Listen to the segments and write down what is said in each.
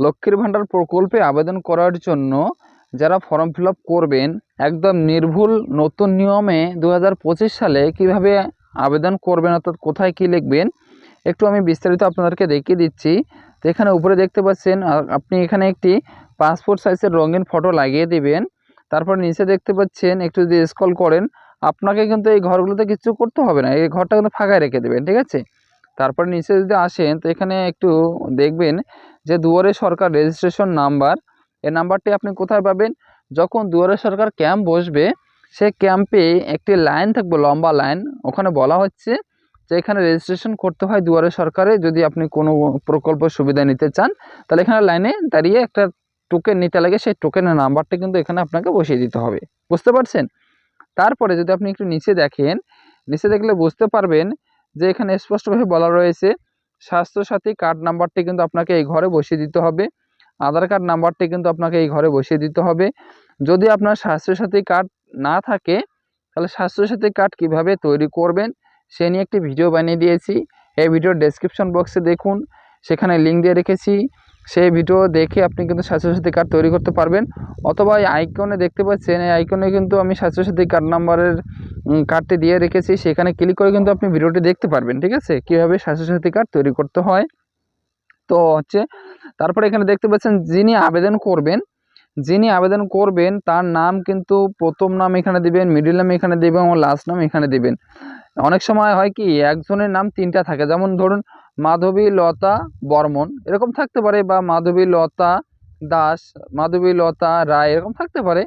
লক্ষ্মীর ভাণ্ডার প্রকল্পে আবেদন করার জন্য যারা ফর্ম ফিল করবেন, একদম নির্ভুল নতুন নিয়মে দু হাজার পঁচিশ সালে কীভাবে আবেদন করবেন, অর্থাৎ কোথায় কী লিখবেন, একটু আমি বিস্তারিত আপনাদেরকে দেখিয়ে দিচ্ছি। তো এখানে উপরে দেখতে পাচ্ছেন আপনি এখানে একটি পাসপোর্ট সাইজের রঙিন ফটো লাগিয়ে দিবেন। তারপর নিচে দেখতে পাচ্ছেন, একটু যদি স্কল করেন, আপনাকে কিন্তু এই ঘরগুলোতে কিছু করতে হবে না, এই ঘরটা কিন্তু ফাঁকায় রেখে দেবেন, ঠিক আছে? তারপর নিচে যদি আসেন, তো এখানে একটু দেখবেন যে দুয়ারে সরকার রেজিস্ট্রেশন নাম্বার এই নাম্বারটি আপনি কোথায় পাবেন? যখন দুয়ারে সরকার ক্যাম্প বসবে, সে ক্যাম্পে একটি লাইন থাকবে, লম্বা লাইন ওখানে বলা হচ্ছে যে এখানে রেজিস্ট্রেশন করতে হয় দুয়ারে সরকারে, যদি আপনি কোনো প্রকল্প সুবিধা নিতে চান, তাহলে এখানে লাইনে দাঁড়িয়ে একটা টোকেন নিতে লাগে, সেই টোকেনের নাম্বারটা কিন্তু এখানে আপনাকে বসিয়ে দিতে হবে। বুঝতে পারছেন? তারপরে যদি আপনি একটু নিচে দেখেন, নিচে দেখলে বুঝতে পারবেন যে এখানে স্পষ্টভাবে বলা রয়েছে, স্বাস্থ্যসাথী কার্ড নাম্বারটি কিন্তু আপনাকে এই ঘরে বসিয়ে দিতে হবে। আধার কার্ড নাম্বারটি কিন্তু আপনাকে এই ঘরে বসিয়ে দিতে হবে। যদি আপনার স্বাস্থ্যসাথী কার্ড না থাকে, তাহলে স্বাস্থ্যসাথী কার্ড কীভাবে তৈরি করবেন, সে নিয়ে একটি ভিডিও বানিয়ে দিয়েছি। এই ভিডিওর ডেসক্রিপশন বক্সে দেখুন। সেখানে লিঙ্ক দিয়ে রেখেছি। সেই ভিডিও দেখে আপনি কিন্তু স্বাস্থ্যসাথী কার্ড তৈরি করতে পারবেন। অথবা এই আইকনে দেখতে পাচ্ছেন, এই আইকনে কিন্তু আমি স্বাস্থ্যসাথী কার্ড নাম্বারের কার্ডটি দিয়ে রেখেছি। সেখানে ক্লিক করে কিন্তু আপনি ভিডিওটি দেখতে পারবেন, ঠিক আছে? কীভাবে স্বাস্থ্যসাথী কার্ড তৈরি করতে হয়? তো হচ্ছে, তারপরে এখানে দেখতে পাচ্ছেন, যিনি আবেদন করবেন, যিনি আবেদন করবেন, তার নাম কিন্তু প্রথম নাম এখানে দিবেন মিডিল নাম এখানে দিবেন, এবং লাস্ট নাম এখানে দিবেন। অনেক সময় হয় কি, একজনের নাম তিনটা থাকে। যেমন ধরুন, মাধবী, লতা, বর্মন। এরকম থাকতে পারে বা মাধবী, লতা, দাস, মাধবী, লতা, রায়, এরকম থাকতে পারে।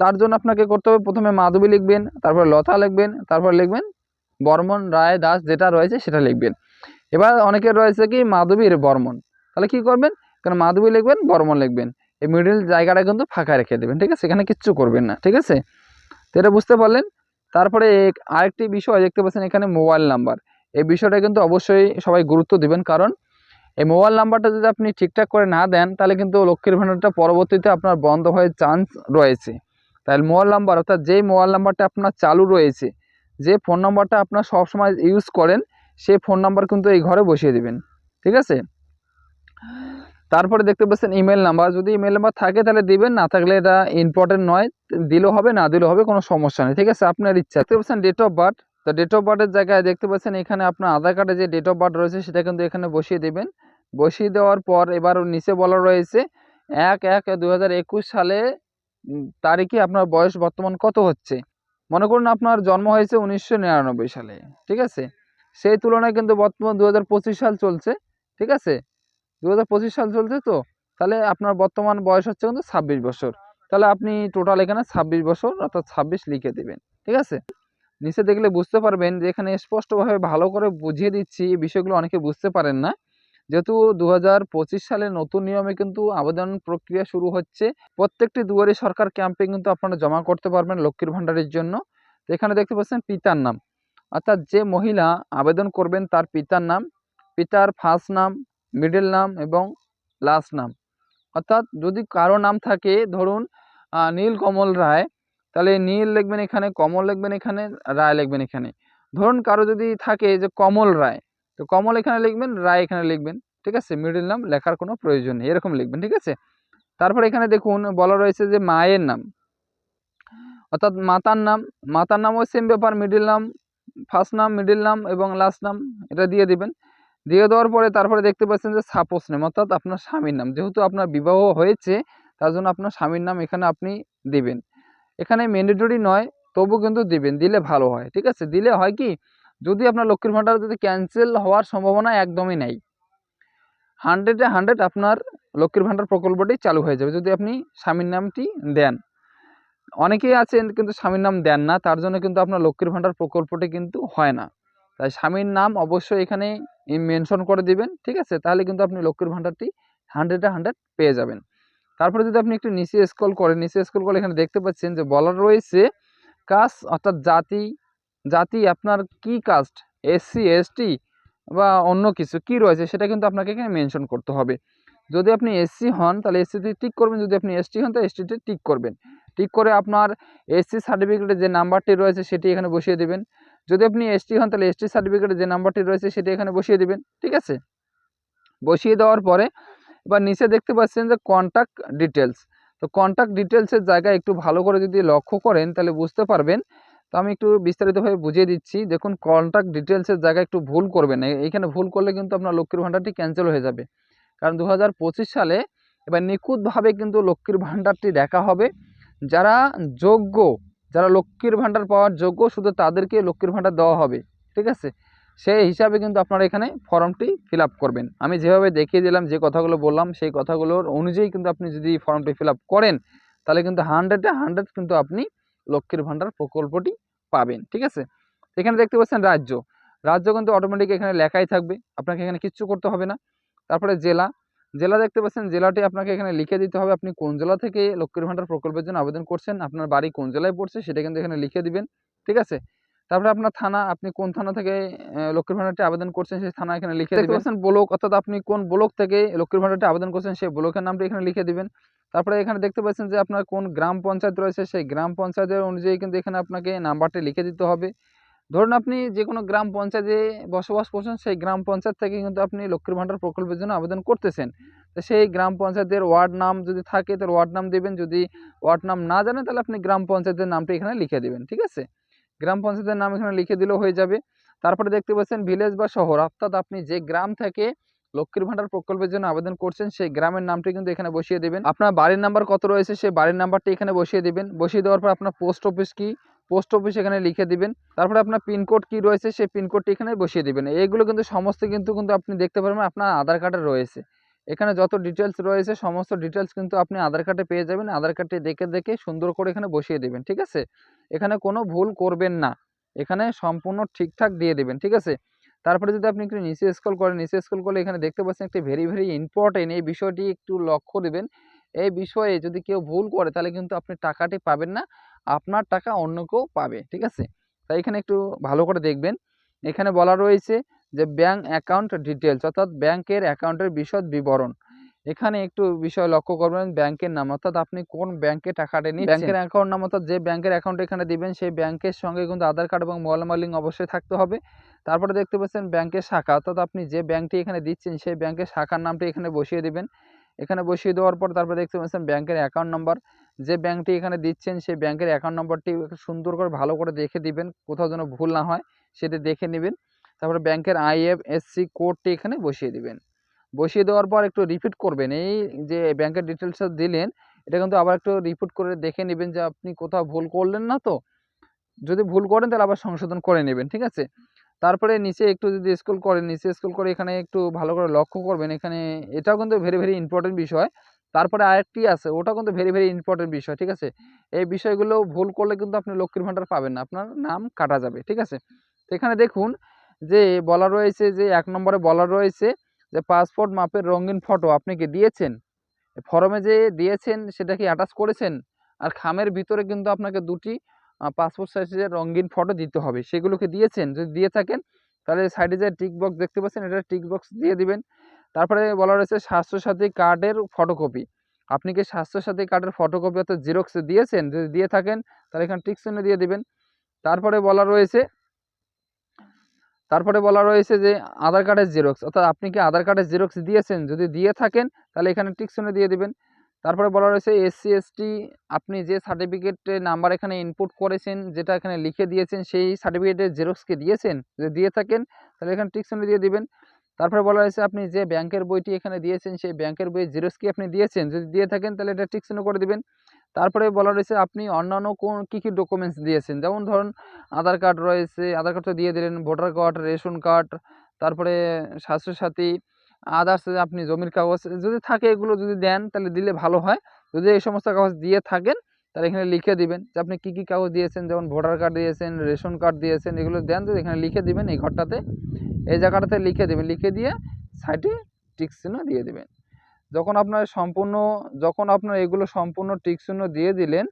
তার জন্য আপনাকে করতে হবে প্রথমে মাধবী লিখবেন, তারপর লতা লিখবেন, তারপর লিখবেন বর্মন, রায়, দাস যেটা রয়েছে সেটা লিখবেন। এবার অনেকের রয়েছে কি, মাধবীর বর্মন। তাহলে কি করবেন? কারণ মাধবী লিখবেন, বর্মন লিখবেন। এই মিডিল জায়গাটা কিন্তু ফাঁকা রেখে দেবেন, ঠিক আছে? এখানে কিচ্ছু করবেন না, ঠিক আছে? তো এটা বুঝতে পারলেন? তারপরে আরেকটি বিষয় দেখতে পাচ্ছেন এখানে মোবাইল নাম্বার এই বিষয়টা কিন্তু অবশ্যই সবাই গুরুত্ব দিবেন, কারণ এই মোবাইল নাম্বারটা যদি আপনি ঠিকঠাক করে না দেন, তাহলে কিন্তু লক্ষ্মীর ভাণ্ডারটা পরবর্তীতে আপনার বন্ধ হয়ে চান্স রয়েছে। তাহলে মোবাইল নাম্বার অর্থাৎ যেই মোবাইল নাম্বারটা আপনার চালু রয়েছে, যে ফোন নাম্বারটা আপনার সবসময় ইউজ করেন, সেই ফোন নাম্বার কিন্তু এই ঘরে বসিয়ে দিবেন। ঠিক আছে? তারপরে দেখতে পাচ্ছেন ইমেল নাম্বার যদি ইমেল নাম্বার থাকে তাহলে দিবেন, না থাকলে এটা ইম্পর্টেন্ট নয়, দিলেও হবে, না দিলেও হবে, কোনো সমস্যা নেই, ঠিক আছে? আপনার ইচ্ছা। দেখতে পাচ্ছেন ডেট অফ বার্থ তো ডেট অফ বার্থের জায়গায় দেখতে পাচ্ছেন এখানে আপনার আধার কার্ডে যে ডেট অফ বার্থ রয়েছে, সেটা কিন্তু এখানে বসিয়ে দেবেন। বসিয়ে দেওয়ার পর এবার নিচে বলা রয়েছে, এক এক দু সালে তারিখে আপনার বয়স বর্তমান কত হচ্ছে? মনে করুন আপনার জন্ম হয়েছে উনিশশো নিরানব্বই সালে, ঠিক আছে? সেই তুলনায় কিন্তু বর্তমান দু হাজার পঁচিশ সাল চলছে, ঠিক আছে? দু হাজার পঁচিশ সাল চলছে তো, তাহলে আপনার বর্তমান বয়স হচ্ছে কিন্তু ছাব্বিশ বছর। তাহলে আপনি টোটাল এখানে ছাব্বিশ বছর অর্থাৎ ছাব্বিশ লিখে দেবেন, ঠিক আছে? নিচে দেখলে বুঝতে পারবেন যে এখানে স্পষ্টভাবে ভালো করে বুঝিয়ে দিচ্ছি, এই বিষয়গুলো অনেকে বুঝতে পারেন না। যেহেতু দু হাজার পঁচিশ সালে নতুন নিয়মে কিন্তু আবেদন প্রক্রিয়া শুরু হচ্ছে, প্রত্যেকটি দুয়ারে সরকার ক্যাম্পে কিন্তু আপনারা জমা করতে পারবেন লক্ষ্মীর ভাণ্ডারের জন্য। তো এখানে দেখতে পাচ্ছেন পিতার নাম। অর্থাৎ যে মহিলা আবেদন করবেন তার পিতার নাম, পিতার ফার্স্ট নাম মিডল নাম এবং লাস্ট নাম অর্থাৎ যদি কারও নাম থাকে, ধরুন নীল কমল রায়, তাহলে নীল লিখবেন এখানে, কমল লিখবেন এখানে, রায় লিখবেন এখানে। ধরুন কারও যদি থাকে যে কমল রায়, তো কমল এখানে লিখবেন, রায় এখানে লিখবেন, ঠিক আছে? মিডল নাম লেখার কোনো প্রয়োজন নেই, এরকম লিখবেন, ঠিক আছে? তারপর এখানে দেখুন, বলা রয়েছে যে মায়ের নাম। অর্থাৎ মাতার নাম, মাতার নামও সেম ব্যাপার মিডল নাম ফার্স্ট নাম মিডল নাম এবং লাস্ট নাম এটা দিয়ে দিবেন। দিয়ে দেওয়ার পরে তারপরে দেখতে পাচ্ছেন যে সাপোজ নেম, অর্থাৎ আপনার স্বামীর নাম। যেহেতু আপনার বিবাহ হয়েছে, তার জন্য আপনার স্বামীর নাম এখানে আপনি দিবেন। এখানে ম্যান্ডেটরি নয়, তবু কিন্তু দিবেন, দিলে ভালো হয়, ঠিক আছে? দিলে হয় কি? যদি আপনার লক্ষ্মীর ভাণ্ডার যদি ক্যান্সেল হওয়ার সম্ভাবনা একদমই নেই। হান্ড্রেডে হান্ড্রেড আপনার লক্ষ্মীর ভাণ্ডার প্রকল্পটি চালু হয়ে যাবে যদি আপনি স্বামীর নামটি দেন। অনেকেই আছেন কিন্তু স্বামীর নাম দেন না, তার জন্য কিন্তু আপনার লক্ষ্মীর ভাণ্ডার প্রকল্পটি কিন্তু হয় না। তাই স্বামীর নাম অবশ্যই এখানে মেনশন করে দিবেন, ঠিক আছে? তাহলে কিন্তু আপনি লক্ষ্মীর ভাণ্ডারটি হান্ড্রেডে হান্ড্রেড পেয়ে যাবেন। তারপরে যদি আপনি একটু নিচে স্কল করেন, নিচে স্কল করে এখানে দেখতে পাচ্ছেন যে বলা রয়েছে কাস্ট অর্থাৎ জাতি জাতি আপনার কি কাস্ট এসসি এসটি বা অন্য কিছু কি রয়েছে সেটা কিন্তু আপনাকে এখানে মেনশন করতে হবে। যদি আপনি এসসি হন, তাহলে এসসিতে টিক করবেন। যদি আপনি এসটি হন, তাহলে এসটিতে টিক করবেন। টিক করে আপনার এসসি সার্টিফিকেটের যে নাম্বারটি রয়েছে, সেটি এখানে বসিয়ে দেবেন। যদি আপনি এসটি হন, তাহলে এসটি সার্টিফিকেটের যে নাম্বারটি রয়েছে, সেটি এখানে বসিয়ে দেবেন, ঠিক আছে? বসিয়ে দেওয়ার পরে, এবার নিচে দেখতে পাচ্ছেন যে কন্ট্যাক্ট ডিটেলস তো কন্ট্যাক্ট ডিটেলসের জায়গায় একটু ভালো করে যদি লক্ষ্য করেন, তাহলে বুঝতে পারবেন। তো আমি একটু বিস্তারিতভাবে বুঝিয়ে দিচ্ছি, দেখুন কন্ট্যাক্ট ডিটেলসের জায়গায় একটু ভুল করবেন। এইখানে ভুল করলে কিন্তু আপনার লক্ষ্মীর ভাণ্ডারটি ক্যান্সেল হয়ে যাবে। কারণ দু হাজার পঁচিশ সালে এবার নিখুঁতভাবে কিন্তু লক্ষ্মীর ভাণ্ডারটি দেখা হবে। যারা যোগ্য যারা লক্ষ্মীর ভাণ্ডার পাওয়ার যোগ্য, শুধু তাদেরকে লক্ষ্মীর ভাণ্ডার দেওয়া হবে, ঠিক আছে? সেই হিসাবে কিন্তু আপনারা এখানে ফর্মটি ফিল করবেন। আমি যেভাবে দেখিয়ে দিলাম, যে কথাগুলো বললাম, সেই কথাগুলোর অনুযায়ী কিন্তু আপনি যদি ফর্মটি ফিল করেন, তাহলে কিন্তু হান্ড্রেডে হান্ড্রেড কিন্তু আপনি লক্ষ্মীর ভাণ্ডার প্রকল্পটি পাবেন, ঠিক আছে? এখানে দেখতে পাচ্ছেন রাজ্য। রাজ্য কিন্তু অটোমেটিক এখানে লেখাই থাকবে, আপনাকে এখানে কিচ্ছু করতে হবে না। তারপরে জেলা জেলা দেখতে পাচ্ছেন জেলাটি আপনাকে এখানে লিখে দিতে হবে আপনি কোন জেলা থেকে লক্ষ্মীর ভাণ্ডার প্রকল্পের জন্য আবেদন করছেন আপনার বাড়ি কোন জেলায় পড়ছে সেটা কিন্তু এখানে লিখে দিবেন ঠিক আছে? তারপরে আপনার থানা আপনি কোন থানা থেকে লক্ষ্মীর ভাণ্ডারটি আবেদন করছেন সেই থানা এখানে লিখে দেখতে পাচ্ছেন ব্লক অর্থাৎ আপনি কোন ব্লক থেকে লক্ষ্মীর ভাণ্ডারটি আবেদন করছেন সেই ব্লকের নামটি এখানে লিখে দিবেন। তারপরে এখানে দেখতে পাচ্ছেন যে আপনার কোন গ্রাম পঞ্চায়েত রয়েছে সেই গ্রাম পঞ্চায়েতের অনুযায়ী কিন্তু এখানে আপনাকে নাম্বারটি লিখে দিতে হবে। ধরুন আপনি যে কোনো গ্রাম পঞ্চায়েতে বসবাস করছেন, সেই গ্রাম পঞ্চায়েত থেকে কিন্তু আপনি লক্ষ্মীর ভাণ্ডার প্রকল্পের জন্য আবেদন করতেছেন। সেই গ্রাম পঞ্চায়েতের ওয়ার্ড নাম যদি থাকে, তাহলে ওয়ার্ড নাম দেবেন। যদি ওয়ার্ড নাম না জানেন, তাহলে আপনি গ্রাম পঞ্চায়েতের নামটি এখানে লিখে দেবেন, ঠিক আছে? গ্রাম পঞ্চায়েতের নাম এখানে লিখে দিলেও হয়ে যাবে। তারপরে দেখতে পাচ্ছেন, ভিলেজ বা শহর, অর্থাৎ আপনি যে গ্রাম থেকে লক্ষ্মীর ভাণ্ডার প্রকল্পের জন্য আবেদন করছেন, সেই গ্রামের নামটি কিন্তু এখানে বসিয়ে দেবেন। আপনার বাড়ির নাম্বার কত রয়েছে, সেই বাড়ির নাম্বারটি এখানে বসিয়ে দেবেন। বসিয়ে দেওয়ার পর আপনার পোস্ট অফিস কি? পোস্ট অফিস এখানে লিখে দিবেন। তারপরে আপনার পিনকোড কি রয়েছে, সেই পিনকোডটি এখানে বসিয়ে দিবেন। এইগুলো কিন্তু সমস্ত কিন্তু কিন্তু আপনি দেখতে পারবেন, আপনার আধার কার্ডে রয়েছে। এখানে যত ডিটেলস রয়েছে, সমস্ত ডিটেলস কিন্তু আপনি আধার কার্ডে পেয়ে যাবেন। আধার কার্ডটি দেখে দেখে সুন্দর করে এখানে বসিয়ে দেবেন, ঠিক আছে? এখানে কোনো ভুল করবেন না। এখানে সম্পূর্ণ ঠিকঠাক দিয়ে দেবেন, ঠিক আছে? তারপরে যদি আপনি একটু নিচে স্ক্রল করেন, নিচে স্ক্রল করলে এখানে দেখতে পাচ্ছেন একটি ভেরি ভেরি ইম্পর্টেন্ট এই বিষয়টি একটু লক্ষ্য দেবেন। এই বিষয়ে যদি কেউ ভুল করে, তাহলে কিন্তু আপনি টাকাটি পাবেন না। আপনার টাকা অন্য কেউ পাবে, ঠিক আছে? তাই এখানে একটু ভালো করে দেখবেন। এখানে বলা রয়েছে যে ব্যাংক অ্যাকাউন্ট ডিটেলস অর্থাৎ ব্যাংকের অ্যাকাউন্টের বিশদ বিবরণ। এখানে একটু বিষয় লক্ষ্য করবেন, ব্যাংকের নাম, অর্থাৎ আপনি কোন ব্যাংকে টাকাটা নিচ্ছেন। ব্যাংকের অ্যাকাউন্ট নাম, অর্থাৎ যে ব্যাংকের অ্যাকাউন্ট এখানে দিবেন, সেই ব্যাংকের সঙ্গে কিন্তু আধার কার্ড এবং মোবাইল নাম্বার লিঙ্ক অবশ্যই থাকতে হবে। তারপরে দেখতে পাচ্ছেন ব্যাংকের শাখা, অর্থাৎ আপনি যে ব্যাংকটি এখানে দিচ্ছেন, সেই ব্যাংকের শাখার নামটি এখানে বসিয়ে দিবেন। এখানে বসিয়ে দেওয়ার পর তারপরে দেখতে পাচ্ছেন ব্যাংকের অ্যাকাউন্ট নাম্বার যে ব্যাংকটি এখানে দিচ্ছেন সেই ব্যাংকের অ্যাকাউন্ট নম্বরটি সুন্দর করে ভালো করে দেখে দিবেন, কোথাও যেন ভুল না হয় সেটি দেখে নেবেন। তারপরে ব্যাংকের আইএফএসসি কোডটি এখানে বসিয়ে দিবেন। বসিয়ে দেওয়ার পর একটু রিপিট করবেন। এই যে ব্যাংকের ডিটেলসটা দিলেন, এটা কিন্তু আবার একটু রিপিট করে দেখে নেবেন যে আপনি কোথাও ভুল করলেন না তো। যদি ভুল করেন তাহলে আবার সংশোধন করে নেবেন, ঠিক আছে? তারপরে নিচে একটু যদি স্কুল করেন, নিচে স্কুল করে এখানে একটু ভালো করে লক্ষ্য করবেন, এখানে এটাও কিন্তু ভেরি ভেরি ইম্পর্টেন্ট বিষয়। তারপরে আরেকটি আছে ওটা কিন্তু ভেরি ভেরি ইম্পর্টেন্ট বিষয়, ঠিক আছে? এই বিষয়গুলো ভুল করলে কিন্তু আপনি লক্ষ্মীর ভাণ্ডার পাবেন না, আপনার নাম কাটা যাবে, ঠিক আছে? এখানে দেখুন যে বলা রয়েছে যে এক নম্বরে বলা রয়েছে যে পাসপোর্ট মাপের রঙিন ফটো আপনি কি দিয়েছেন? ফর্মে যে দিয়েছেন সেটা কি অ্যাটাচ করেছেন? আর খামের ভিতরে কিন্তু আপনাকে দুটি পাসপোর্ট সাইজের রঙিন ফটো দিতে হবে, সেগুলোকে দিয়েছেন, যদি দিয়ে থাকেন তাহলে সাইডে যে টিক বক্স দেখতে পাচ্ছেন, এটা টিক বক্স দিয়ে দিবেন। তারপরে বলা রয়েছে স্বাস্থ্যসাথী কার্ডের ফটোকপি আপনি কি স্বাস্থ্যসাথী কার্ডের ফটোকপি অর্থাৎ জেরক্স দিয়েছেন? যদি দিয়ে থাকেন, তাহলে এখানে টিক চিহ্ন দিয়ে দিবেন। তারপরে বলা রয়েছে, তারপরে বলা রয়েছে যে আধার কার্ডের জেরক্স অর্থাৎ আপনি কি আধার কার্ডের জেরক্স দিয়েছেন? যদি দিয়ে থাকেন, তাহলে এখানে টিক চিহ্ন দিয়ে দিবেন। তারপরে বলা রয়েছে এসসি এসটি আপনি যে সার্টিফিকেটের নাম্বার এখানে ইনপুট করেছেন, যেটা এখানে লিখে দিয়েছেন, সেই সার্টিফিকেটের জেরক্সকে দিয়েছেন? যদি দিয়ে থাকেন, তাহলে এখানে টিক চিহ্ন দিয়ে দিবেন। তারপরে বলা হয়েছে আপনি যে ব্যাংকের বইটি এখানে দিয়েছেন, সেই ব্যাংকের বইয়ের জেরক্স কি আপনি দিয়েছেন? যদি দিয়ে থাকেন, তাহলে এটা টিক চিহ্ন করে দিবেন। তারপরে বলা রয়েছে আপনি অন্যান্য কোন, কী কী ডকুমেন্টস দিয়েছেন? যেমন ধরুন, আধার কার্ড রয়েছে, আধার কার্ড তো দিয়ে দিলেন, ভোটার কার্ড, রেশন কার্ড, তারপরে স্বাস্থ্যসাথী, আদার্স আপনি জমির কাগজ, যদি থাকে এগুলো যদি দেন, তাহলে দিলে ভালো হয়। যদি এই সমস্ত কাগজ দিয়ে থাকেন, তাহলে এখানে লিখে দিবেন যে আপনি কী কী কাগজ দিয়েছেন? যেমন ভোটার কার্ড দিয়েছেন, রেশন কার্ড দিয়েছেন, এগুলো দেন, তো এখানে লিখে দিবেন এই ঘরটাতে। এই জায়গাটাতে লিখে দেবেন। লিখে দিয়ে সাইডে টিক চিহ্ন দিয়ে দেবেন। যখন আপনার সম্পূর্ণ, যখন আপনার এগুলো সম্পূর্ণ টিক চিহ্ন দিয়ে দিলেন,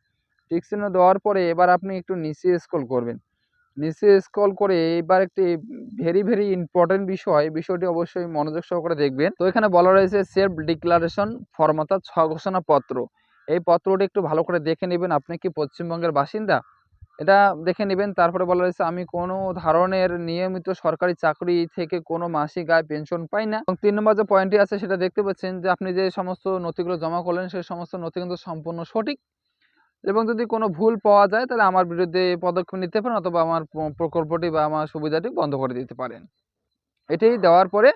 টিক চিহ্ন দেওয়ার পরে এবার আপনি একটু নিচে স্ক্রল করবেন। নিচে স্ক্রল করে এবার একটি ভেরি ভেরি ইম্পর্টেন্ট বিষয়, বিষয়টি অবশ্যই মনোযোগ সহকারে দেখবেন। তো এখানে বলা রয়েছে সেলফ ডিক্লারেশন ফর্ম অর্থাৎ স্বঘোষণা পত্র এই পত্রটি একটু ভালো করে দেখে নেবেন। আপনি কি পশ্চিমবঙ্গের বাসিন্দা? এটা দেখে নেবেন। তারপরে বলা হয়েছে, আমি কোনো ধরনের নিয়মিত সরকারি চাকরি থেকে কোনো মাসিক আয়, পেনশন পাই না। এবং তিন নম্বর যে পয়েন্টটি আছে, সেটা দেখতে পাচ্ছেন যে, আপনি যে সমস্ত নথিগুলো জমা করলেন, সেই সমস্ত নথি কিন্তু সম্পূর্ণ সঠিক। এবং যদি কোনো ভুল পাওয়া যায়, তাহলে আমার বিরুদ্ধে পদক্ষেপ নিতে পারেন অথবা আমার প্রকল্পটি বা আমার সুবিধাটি বন্ধ করে দিতে পারেন। এটাই দেওয়ার পরে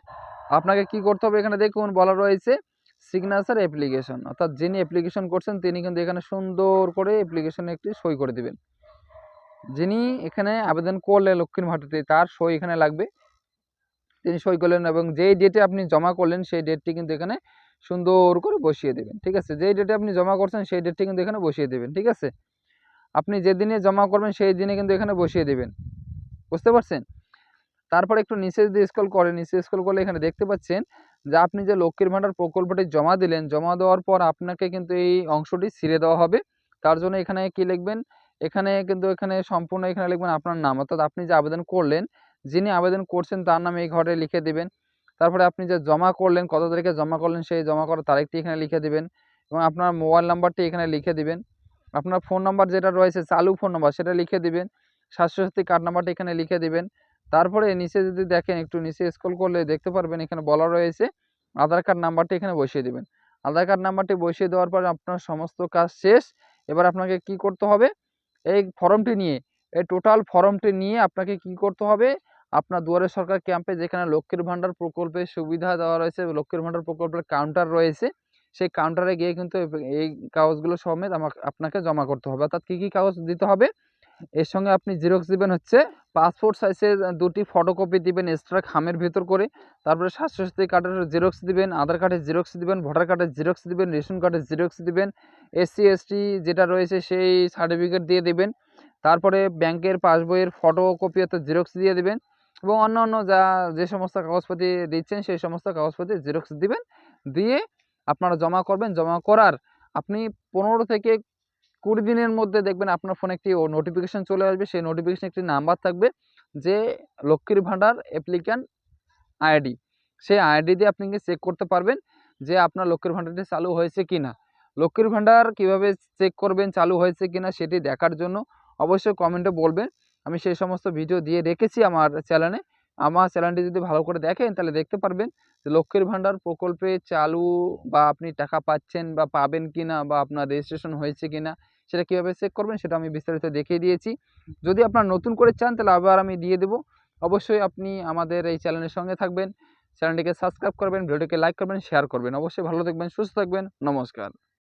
আপনাকে কি করতে হবে? এখানে দেখুন, বলা রয়েছে সিগনেচার অ্যাপ্লিকেশন অর্থাৎ যিনি অ্যাপ্লিকেশন করছেন, তিনি কিন্তু এখানে সুন্দর করে অ্যাপ্লিকেশনে একটি সই করে দিবেন। যিনি এখানে আবেদন করলেন লক্ষ্মীর ভাতাতে তার সই এখানে লাগবে। তিনি সই করলেন এবং যেই ডেটে আপনি জমা করলেন, সেই ডেটটি কিন্তু এখানে সুন্দর করে বসিয়ে দেবেন, ঠিক আছে? যেই ডেটে আপনি জমা করছেন, সেই ডেটটি কিন্তু এখানে বসিয়ে দেবেন, ঠিক আছে? আপনি যেদিনে জমা করবেন, সেই দিনে কিন্তু এখানে বসিয়ে দেবেন, বুঝতে পারছেন? তারপরে একটু নিচে যদি স্ক্রল করেন নিচে স্ক্রল করলে এখানে দেখতে পাচ্ছেন যে আপনি যে লক্ষ্মীর ভাণ্ডার প্রকল্পটি জমা দিলেন, জমা দেওয়ার পর আপনাকে কিন্তু এই অংশটি ছিঁড়ে দেওয়া হবে। তার জন্য এখানে কি লিখবেন? এখানে কিন্তু এখানে সম্পূর্ণ এখানে লিখবেন আপনার নাম। অর্থাৎ আপনি যে আবেদন করলেন, যিনি আবেদন করছেন তার নামে এই ঘরে লিখে দিবেন। তারপরে আপনি যে জমা করলেন, কত তারিখে জমা করলেন সেই জমা করার তারিখটি এখানে লিখে দিবেন এবং আপনার মোবাইল নাম্বারটি এখানে লিখে দিবেন। আপনার ফোন নাম্বার যেটা রয়েছে, চালু ফোন নাম্বার সেটা লিখে দিবেন। স্বাস্থ্যসাথী কার্ড নাম্বারটা এখানে লিখে দিবেন। তারপরে নিচে যদি দেখেন, একটু নিচে স্ক্রল করলে দেখতে পারবেন এখানে বলা রয়েছে আধার কার্ড নাম্বারটি এখানে বসিয়ে দিবেন। আধার কার্ড নাম্বারটি বসিয়ে দেওয়ার পর আপনার সমস্ত কাজ শেষ। এবার আপনাকে কি করতে হবে? এই ফর্মটি নিয়ে, এই টোটাল ফর্মটি নিয়ে আপনাকে কি করতে হবে? আপনার দুয়ারে সরকার ক্যাম্পে যেখানে লক্ষ্মীর ভাণ্ডার প্রকল্পের সুবিধা দেওয়া রয়েছে, লক্ষ্মীর ভাণ্ডার প্রকল্পের কাউন্টার রয়েছে, সেই কাউন্টারে গিয়ে কিন্তু এই- কাগজগুলো সমেত আমাকে, আপনাকে জমা করতে হবে। অর্থাৎ কী কী কাগজ দিতে হবে? এর সঙ্গে আপনি জেরক্স দেবেন হচ্ছে পাসপোর্ট সাইজের দুটি ফটোকপি দিবেন এক্সট্রা খামের ভিতর করে। তারপরে স্বাস্থ্যসাথী কার্ডের জেরক্স দিবেন, আধার কার্ডের জেরক্স দিবেন ভোটার কার্ডের জেরক্স দিবেন রেশন কার্ডের জেরক্স দিবেন এসসি এসটি যেটা রয়েছে সেই সার্টিফিকেট দিয়ে দিবেন। তারপরে ব্যাংকের পাসবইয়ের ফটোকপি অর্থাৎ জেরক্স দিয়ে দিবেন এবং অন্য অন্য যা, যে সমস্ত কাগজপাতি দিচ্ছেন, সেই সমস্ত কাগজপাতি জেরক্স দিবেন। দিয়ে আপনারা জমা করবেন। জমা করার আপনি পনেরো থেকে কুড়ি দিনের মধ্যে দেখবেন আপনার ফোনে একটি নোটিফিকেশন চলে আসবে। সেই নোটিফিকেশন একটি নাম্বার থাকবে যে লক্ষ্মীর ভাণ্ডার অ্যাপ্লিক্যান্ট আইডি সেই আইডি দিয়ে আপনি চেক করতে পারবেন যে আপনার লক্ষ্মীর ভাণ্ডারটি চালু হয়েছে কি না লক্ষ্মীর ভাণ্ডার কীভাবে চেক করবেন, চালু হয়েছে কি না সেটি দেখার জন্য অবশ্যই কমেন্টে বলবেন। আমি সেই সমস্ত ভিডিও দিয়ে রেখেছি আমার চ্যানেলে আমার চ্যানেলটি যদি ভালো করে দেখেন তাহলে দেখতে পারবেন যে লক্ষ্মীর ভাণ্ডার প্রকল্পে চালু বা আপনি টাকা পাচ্ছেন বা পাবেন কি না বা আপনার রেজিস্ট্রেশন হয়েছে কি না সেটা কীভাবে চেক করবেন সেটা আমি বিস্তারিত দেখিয়ে দিয়েছি। যদি আপনার নতুন করে চান, তাহলে আবার আমি দিয়ে দেবো। অবশ্যই আপনি আমাদের এই চ্যানেলের সঙ্গে থাকবেন। চ্যানেলটিকে সাবস্ক্রাইব করবেন ভিডিওটিকে লাইক করবেন শেয়ার করবেন। অবশ্যই ভালো থাকবেন, সুস্থ থাকবেন। নমস্কার।